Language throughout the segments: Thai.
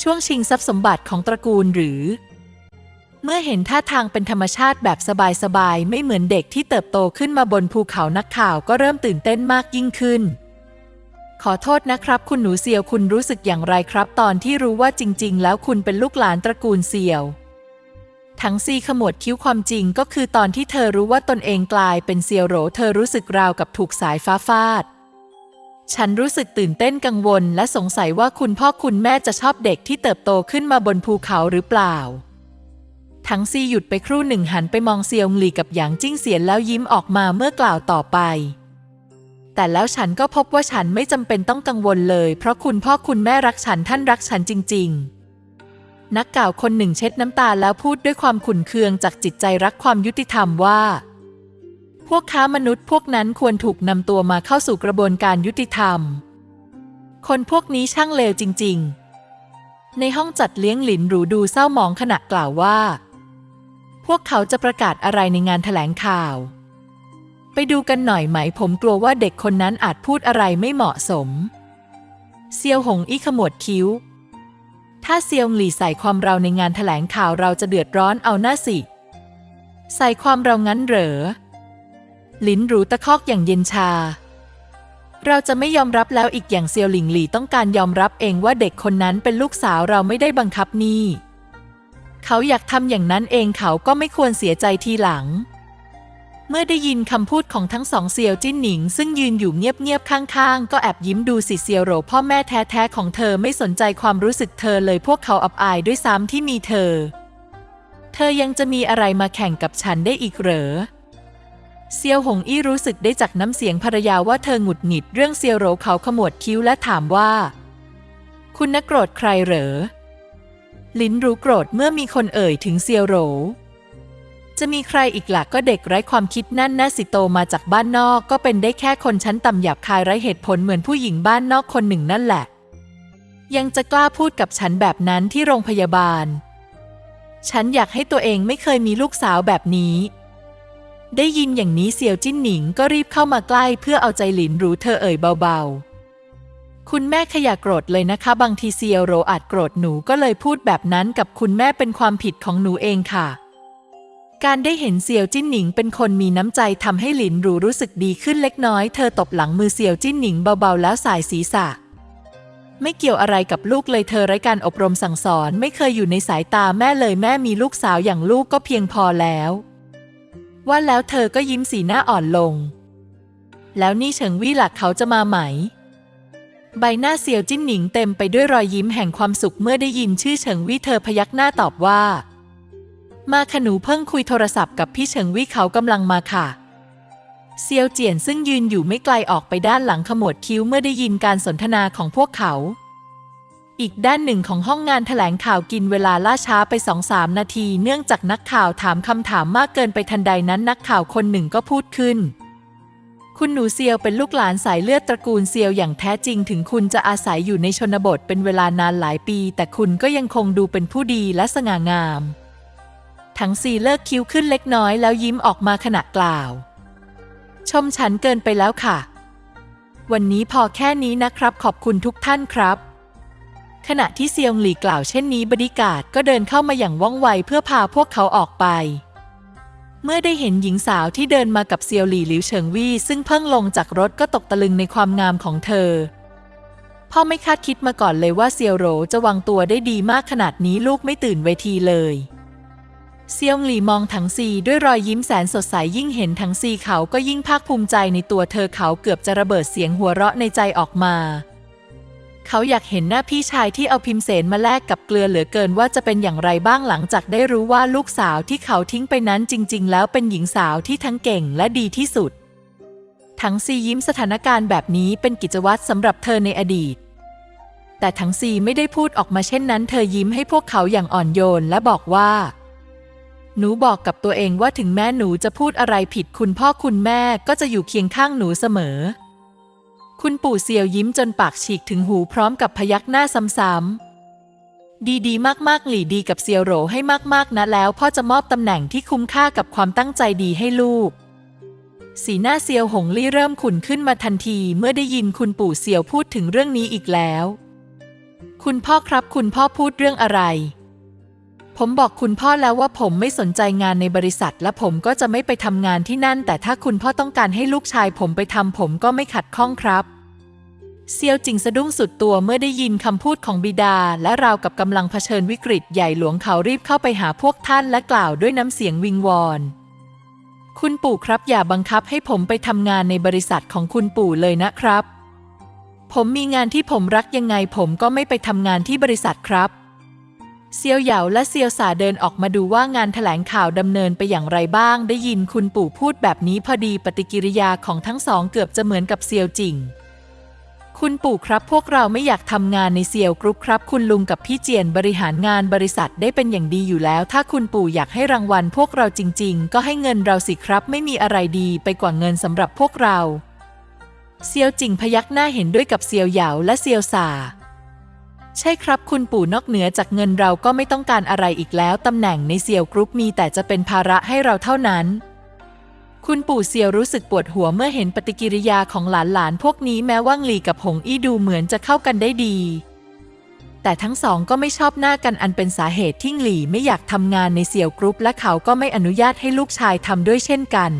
ช่วงชิงทรัพย์สมบัติของตระกูลหรือ เมื่อเห็นท่าทางเป็นธรรมชาติแบบสบายๆ ไม่เหมือนเด็กที่เติบโตขึ้นมาบนภูเขานักข่าวก็เริ่มตื่นเต้นมากยิ่งขึ้น ขอโทษนะครับ คุณหนูเซียวคุณรู้สึกอย่างไรครับ ตอนที่รู้ว่าจริง ๆ แล้วคุณเป็นลูกหลานตระกูลเซียวทั้งซีขมวดคิ้วความจริงก็คือตอนที่เธอรู้ว่าตนเองกลายเป็นเซียวโหรเธอรู้สึกราวกับถูกสายฟ้าฟาด ฉันรู้สึกตื่นเต้นกังวล และสงสัยว่าคุณพ่อคุณแม่จะชอบเด็กที่เติบโตขึ้นมาบนภูเขาหรือเปล่า ทั้งซีหยุดไปครู่หนึ่งหันไปมองเซียวหลีกับหยางจิ้งเสียนแล้วยิ้มออกมาเมื่อกล่าวต่อไป แต่แล้วฉันก็พบว่าฉันไม่จำเป็นต้องกังวลเลย เพราะคุณพ่อคุณแม่รักฉันท่านรักฉันจริง ๆ นักกล่าวคนหนึ่งเช็ดน้ำตาแล้วพูดด้วยความขุ่นเคืองจากจิตใจรักความยุติธรรมว่า วกค้ามนุษย์พวกนั้นควรถูกนำตัวมาเข้าสู่กระบวนการยุติธรรม คนพวกนี้ช่างเลวจริง ๆ ในห้องจัดเลี้ยงหลินหรูดูเศร้าหมองขณะกล่าวว่า พวกเขาจะประกาศอะไรในงานแถลงข่าว ไปดูกันหน่อยไหมผมกลัวว่าเด็กคนนั้นอาจพูดอะไรไม่เหมาะสม เซียวหงอี้ขมวดคิ้ว ถ้าเซียวหลี่ใส่ความเราในงานแถลงข่าวเราจะเดือดร้อนเอาหน้าสิ ใส่ความเรางั้นเหรอ ลิ้นหรูตะคอกอย่างเย็นชา เราจะไม่ยอมรับแล้วอีกอย่างเซียวหลิงหลี่ต้องการยอมรับเองว่าเด็กคนนั้นเป็นลูกสาวเราไม่ได้บังคับนี่ เขาอยากทำอย่างนั้นเองเขาก็ไม่ควรเสียใจทีหลัง เมื่อได้ยินคำพูดของทั้งสองเซียวจิ้นหนิง ซึ่งยืนอยู่เงียบๆข้างๆ ก็แอบยิ้มดูสิเซียวโรพ่อแม่แท้ๆของเธอไม่สนใจความรู้สึกเธอเลยพวกเขาอับอายด้วยซ้ำที่มีเธอ เธอยังจะมีอะไรมาแข่งกับฉันได้อีกเหรอ เซียวหงอี้รู้สึกได้จากน้ำเสียงภรรยาว่าเธอหงุดหงิดเรื่องเซียวโหรเขาขมวดคิ้วและถามว่า คุณนักโกรธใครเหรอ ลิ้นรู้โกรธเมื่อมีคนเอ่ยถึงเซียวโหรจะมีใครอีกหล่ะก็เด็กไร้ความคิดนั่นน่าสิโตมาจากบ้านนอกก็เป็นได้แค่คนชั้นต่ำหยาบคายไร้เหตุผลเหมือนผู้หญิงบ้านนอกคนหนึ่งนั่นแหละ ยังจะกล้าพูดกับฉันแบบนั้นที่โรงพยาบาล ฉันอยากให้ตัวเองไม่เคยมีลูกสาวแบบนี้ ได้ยินอย่างนี้เซียวจิ้นหนิงก็รีบเข้ามาใกล้เพื่อเอาใจหลินรู้เธอเอ่ยเบาๆ คุณแม่ขยาโกรธเลยนะคะ บางทีเซียวโรอาจโกรธหนูก็เลยพูดแบบนั้นกับคุณแม่เป็นความผิดของหนูเองค่ะ การได้เห็นเซียวจิ้นหนิงเป็นคนมีน้ำใจทำให้หลินรู้รู้สึกดีขึ้นเล็กน้อย เธอตบหลังมือเซียวจิ้นหนิงเบาๆ แล้วสายศีรษะ ไม่เกี่ยวอะไรกับลูกเลยเธอไร้การอบรมสั่งสอน ไม่เคยอยู่ในสายตาแม่เลยแม่มีลูกสาวอย่างลูกก็เพียงพอแล้ว ว่าแล้วเธอก็ยิ้มสีหน้าอ่อนลง แล้วนี่เฉิงวี่หลักเขาจะมาไหม ใบหน้าเซียวจิ้นหนิงเต็มไปด้วยรอยยิ้มแห่งความสุขเมื่อได้ยินชื่อเฉิงวี่เธอพยักหน้าตอบว่า มาขนูเพิ่งคุยโทรศัพท์กับพี่เฉิงวี่เขากำลังมาค่ะเซียวเจียนซึ่งยืนอยู่ไม่ไกลออกไปด้านหลังขมวดคิ้วเมื่อได้ยินการสนทนาของพวกเขา อีกด้านหนึ่งของห้องงานแถลงข่าวกินเวลาล่าช้าไปสองสามนาที เนื่องจากนักข่าวถามคำถามมากเกินไปทันใดนั้นนักข่าวคนหนึ่งก็พูดขึ้น คุณหนูเซียวเป็นลูกหลานสายเลือดตระกูลเซียวอย่างแท้จริง ถึงคุณจะอาศัยอยู่ในชนบทเป็นเวลานานหลายปี แต่คุณก็ยังคงดูเป็นผู้ดีและสง่างาม ทั้งสี่เลิกคิ้วขึ้นเล็กน้อยแล้วยิ้มออกมาขณะกล่าว ชมฉันเกินไปแล้วค่ะ วันนี้พอแค่นี้นะครับ ขอบคุณทุกท่านครับ ขณะที่เซียงหลี่กล่าวเช่นนี้บริการดก็เดินเข้ามาอย่างว่องไวเพื่อพาพวกเขาออกไป เมื่อได้เห็นหญิงสาวที่เดินมากับเซียวหลี่หลิวเฉิงวี่ซึ่งเพิ่งลงจากรถก็ตกตะลึงในความงามของเธอ พ่อไม่คาดคิดมาก่อนเลยว่าเซียวโหรจะวางตัวได้ดีมากขนาดนี้ลูกไม่ตื่นเวทีเลยเซียงหลี่มองถังซีด้วยรอยยิ้มแสนสดใสยิ่งเห็นถังซีเขาก็ยิ่งภาคภูมิใจในตัวเธอเขาเกือบจะระเบิดเสียงหัวเราะในใจออกมา เขาอยากเห็นหน้าพี่ชายที่เอาพิมเสนมาแลกกับเกลือเหลือเกินว่าจะเป็นอย่างไรบ้างหลังจากได้รู้ว่าลูกสาวที่เขาทิ้งไปนั้นจริง ๆ แล้วเป็นหญิงสาวที่ทั้งเก่งและดีที่สุด ทั้งซียิ้มสถานการณ์แบบนี้เป็นกิจวัตรสำหรับเธอในอดีต แต่ทั้งสี่ไม่ได้พูดออกมาเช่นนั้น เธอยิ้มให้พวกเขาอย่างอ่อนโยนและบอกว่าหนูบอกกับตัวเองว่าถึงแม้หนูจะพูดอะไรผิดคุณพ่อคุณแม่ก็จะอยู่เคียงข้างหนูเสมอ คุณปู่เซียวยิ้มจนปากฉีกถึงหูพร้อมกับพยักหน้าซ้ำๆ ดีๆ มากๆ หลี่ดีกับเซียวโหรให้มากๆ นะแล้วพ่อจะมอบตำแหน่งที่คุ้มค่ากับความตั้งใจดีให้ลูก สีหน้าเซียวหงลี่เริ่มขุ่นขึ้นมาทันทีเมื่อได้ยินคุณปู่เซียวพูดถึงเรื่องนี้อีกแล้ว คุณพ่อครับคุณพ่อพูดเรื่องอะไร ผมบอกคุณพ่อแล้วว่าผมไม่สนใจงานในบริษัท และผมก็จะไม่ไปทำงานที่นั่น แต่ถ้าคุณพ่อต้องการให้ลูกชายผมไปทำผมก็ไม่ขัดข้องครับ เซียวจิงสะดุ้งสุดตัวเมื่อได้ยินคำพูดของบิดา และราวกับกำลังเผชิญวิกฤตใหญ่หลวงเขารีบเข้าไปหาพวกท่านและกล่าวด้วยน้ำเสียงวิงวอน คุณปู่ครับอย่าบังคับให้ผมไปทำงานในบริษัทของคุณปู่เลยนะครับ ผมมีงานที่ผมรักยังไงผมก็ไม่ไปทำงานที่บริษัทครับ เซียวเหยาและเซียวสาเดินออกมาดูว่างานแถลงข่าวดำเนินไปอย่างไรบ้าง ได้ยินคุณปู่พูดแบบนี้พอดีปฏิกิริยาของทั้งสองเกือบจะเหมือนกับเซียวจิง คุณปู่ครับพวกเราไม่อยากทำงานในเซียวกรุ๊ปครับ คุณลุงกับพี่เจียนบริหารงานบริษัทได้เป็นอย่างดีอยู่แล้ว ถ้าคุณปู่อยากให้รางวัลพวกเราจริง ๆ ก็ให้เงินเราสิครับ ไม่มีอะไรดีไปกว่าเงินสำหรับพวกเราเซียวจิงพยักหน้าเห็นด้วยกับเซียวเหยาและเซียวซาใช่ครับคุณปู่นอกเหนือจากเงินเราก็ไม่ต้องการอะไรอีกแล้วตำแหน่งในเซียวกรุ๊ปมีแต่จะเป็นภาระให้เราเท่านั้น คุณปู่เซียวรู้สึกปวดหัวเมื่อเห็นปฏิกิริยาของหลานๆ พวกนี้แม้ว่างหลีกับหงอี้ดูเหมือนจะเข้ากันได้ดี แต่ทั้งสองก็ไม่ชอบหน้ากันอันเป็นสาเหตุที่หลีไม่อยากทำงานในเซียวกรุ๊ปและเขาก็ไม่อนุญาตให้ลูกชายทำด้วยเช่นกัน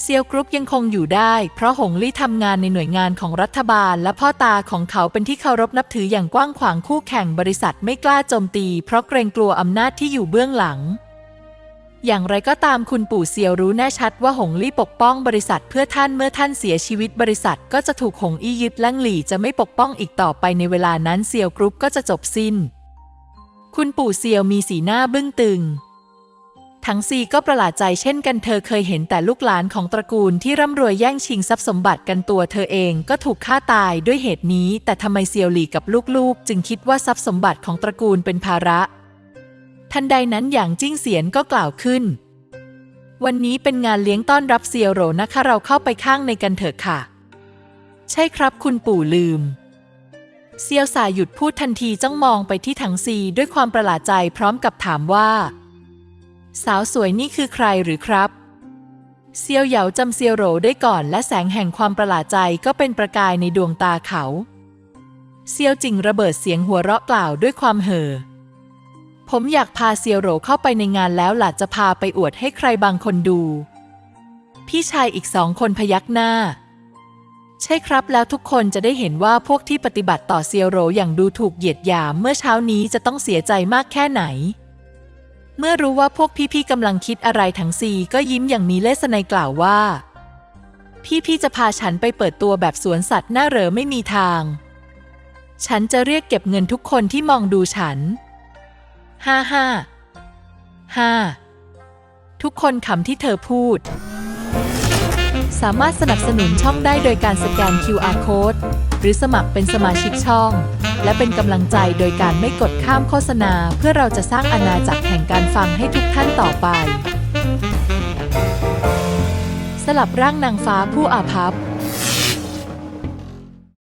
เซียวกรุ๊ปยังคงอยู่ได้ เพราะหงลี่ทำงานในหน่วยงานของรัฐบาล และพ่อตาของเขาเป็นที่เคารพนับถืออย่างกว้างขวางคู่แข่งบริษัทไม่กล้าโจมตี เพราะเกรงกลัวอำนาจที่อยู่เบื้องหลัง อย่างไรก็ตามคุณปู่เซียวรู้แน่ชัดว่าหงลี่ปกป้องบริษัทเพื่อท่านเมื่อท่านเสียชีวิตบริษัทก็จะถูกหงอี้ยึดและหลี่จะไม่ปกป้องอีกต่อไปในเวลานั้นเซียวกรุ๊ปก็จะจบสิ้น คุณปู่เซียวมีสีหน้าบึ้งตึง ทั้งซีก็ประหลาดใจเช่นกันเธอเคยเห็นแต่ลูกหลานของตระกูลที่ร่ำรวยแย่งชิงทรัพย์สมบัติกันตัวเธอเองก็ถูกฆ่าตายด้วยเหตุนี้ แต่ทำไมเซียวหลี่กับลูกๆ จึงคิดว่าทรัพย์สมบัติของตระกูลเป็นภาระ ทันใดนั้นอย่างจิ้งเสียนก็กล่าวขึ้น วันนี้เป็นงานเลี้ยงต้อนรับเซียวโรนะคะเราเข้าไปข้างในกันเถอะค่ะ ใช่ครับคุณปู่ลืม เซียวสายหยุดพูดทันทีจ้องมองไปที่ถังซีด้วยความประหลาดใจพร้อมกับถามว่า สาวสวยนี่คือใครหรือครับเซียวเหยาจำเซียวโหรได้ก่อนและแสงแห่งความประหลาดใจก็เป็นประกายในดวงตาเขา เซียวจิงระเบิดเสียงหัวเราะกล่าวด้วยความเห่อ ผมอยากพาเซียวโหรเข้าไปในงานแล้วหล่ะจะพาไปอวดให้ใครบางคนดู พี่ชายอีกสองคนพยักหน้า ใช่ครับแล้วทุกคนจะได้เห็นว่าพวกที่ปฏิบัติต่อเซียวโหรอย่างดูถูกเหยียดหยามเมื่อเช้านี้จะต้องเสียใจมากแค่ไหน เมื่อรู้ว่าพวกพี่ๆกำลังคิดอะไรทั้งซีก็ยิ้มอย่างมีเลสไนกล่าวว่า พี่ๆจะพาฉันไปเปิดตัวแบบสวนสัตว์หน้าเหรอไม่มีทาง ฉันจะเรียกเก็บเงินทุกคนที่มองดูฉัน ห้าห้าห้าทุกคนขำที่เธอพูด สามารถสนับสนุนช่องได้โดยการสแกน QR Code หรือสมัครเป็นสมาชิกช่อง และเป็นกำลังใจโดยการไม่กดข้ามโฆษณา เพื่อเราจะสร้างอาณาจักรแห่งการฟังให้ทุกท่านต่อไป สลับร่างนางฟ้าผู้อาภัพ